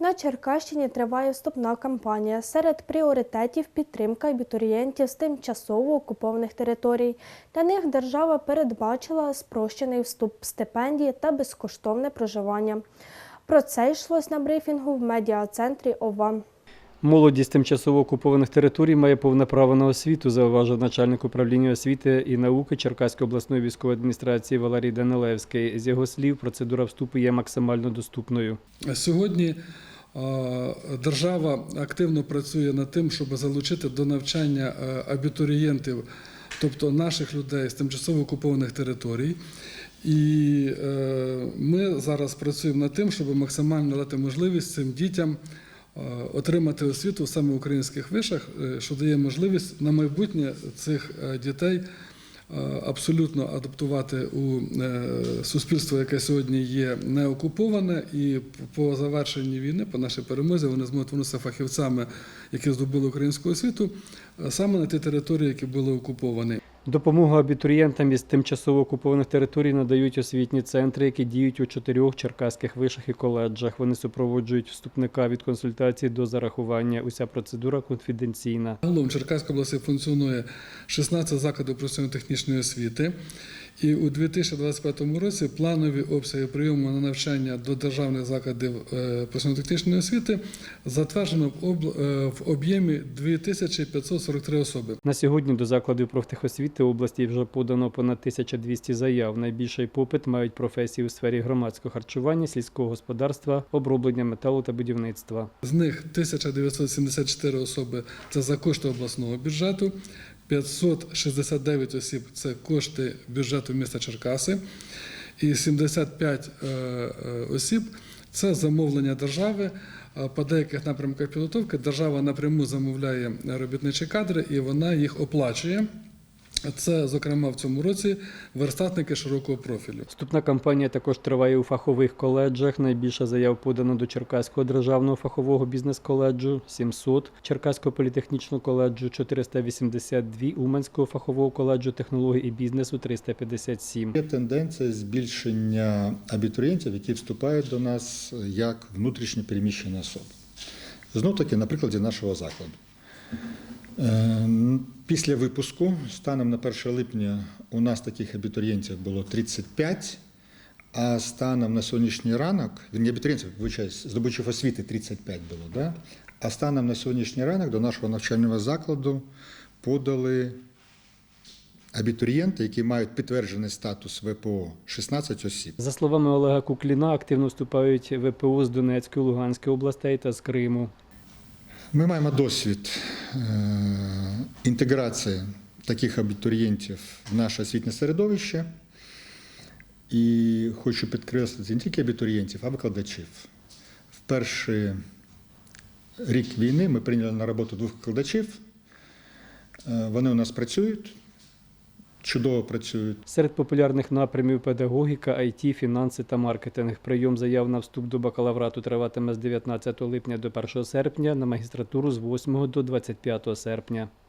На Черкащині триває вступна кампанія. Серед пріоритетів підтримка абітурієнтів з тимчасово окупованих територій. Для них держава передбачила спрощений вступ стипендії та безкоштовне проживання. Про це йшлось на брифінгу в медіа-центрі ОВА. Молоді з тимчасово окупованих територій має повне право на освіту, зауважив начальник управління освіти і науки Черкаської обласної військової адміністрації Валерій Данилевський. З його слів, процедура вступу є максимально доступною. Сьогодні держава активно працює над тим, щоб залучити до навчання е, абітурієнтів, тобто наших людей з тимчасово окупованих територій. І е, ми зараз працюємо над тим, щоб максимально дати можливість цим дітям е, отримати освіту саме в українських вишах, що дає можливість на майбутнє цих дітей абсолютно адаптувати у е, суспільство, яке сьогодні є не окуповане, і по завершенні війни, по нашій перемозі, вони зможуть вернутися фахівцями, які здобули українську освіту, е, саме на ті території, які були окуповані. Допомогу абітурієнтам із тимчасово окупованих територій надають освітні центри, які діють у чотирьох черкаських вишах і коледжах. Вони супроводжують вступника від консультації до зарахування. Уся процедура конфіденційна. Голом Черкаська область функціонує 16 закладів професійно-технічної освіти. І у 2025 році планові обсяги прийому на навчання до державних закладів е, професійно-технічної освіти затверджено в е, в об'ємі 2543 особи. На сьогодні до закладів профтехосвіти області вже подано понад 1200 заяв. Найбільший попит мають професії у сфері громадського харчування, сільського господарства, оброблення металу та будівництва. З них 1974 особи це за кошти обласного бюджету, 569 осіб це кошти бюджету міста Черкаси, і 75 е, е, осіб це замовлення держави. По деяких напрямках підготовки держава напряму замовляє робітничі кадри і вона їх оплачує. Це, зокрема, в цьому році верстатники широкого профілю. Вступна кампанія також триває у фахових коледжах. Найбільше заяв подано до Черкаського державного фахового бізнес-коледжу 700, Черкаського політехнічного коледжу 482, Уманського фахового коледжу технологій і бізнесу 357. Є тенденція збільшення абітурієнтів, які вступають до нас як внутрішньо переміщені особи. Знов таки, на прикладі нашого закладу. Після випуску, станом на 1 липня, у нас таких абітурієнтів було 35, а станом на сьогоднішній ранок, він не абітурієнтів, вибачаюсь, здобувачів освіти 35 було, да? а станом на сьогоднішній ранок до нашого навчального закладу подали абітурієнти, які мають підтверджений статус ВПО 16 осіб. За словами Олега Кукліна, активно вступають ВПО з Донецької, Луганської областей та з Криму. Ми маємо досвід е, інтеграції таких абітурієнтів в наше освітнє середовище. І хочу підкреслити не тільки абітурієнтів, а викладачів. В перший рік війни ми прийняли на роботу двох викладачів. Вони у нас працюють, чудово працюють. Серед популярних напрямів педагогіка, IT, фінанси та маркетинг. Прийом заяв на вступ до бакалаврату триватиме з 19 липня до 1 серпня, на магістратуру з 8 до 25 серпня.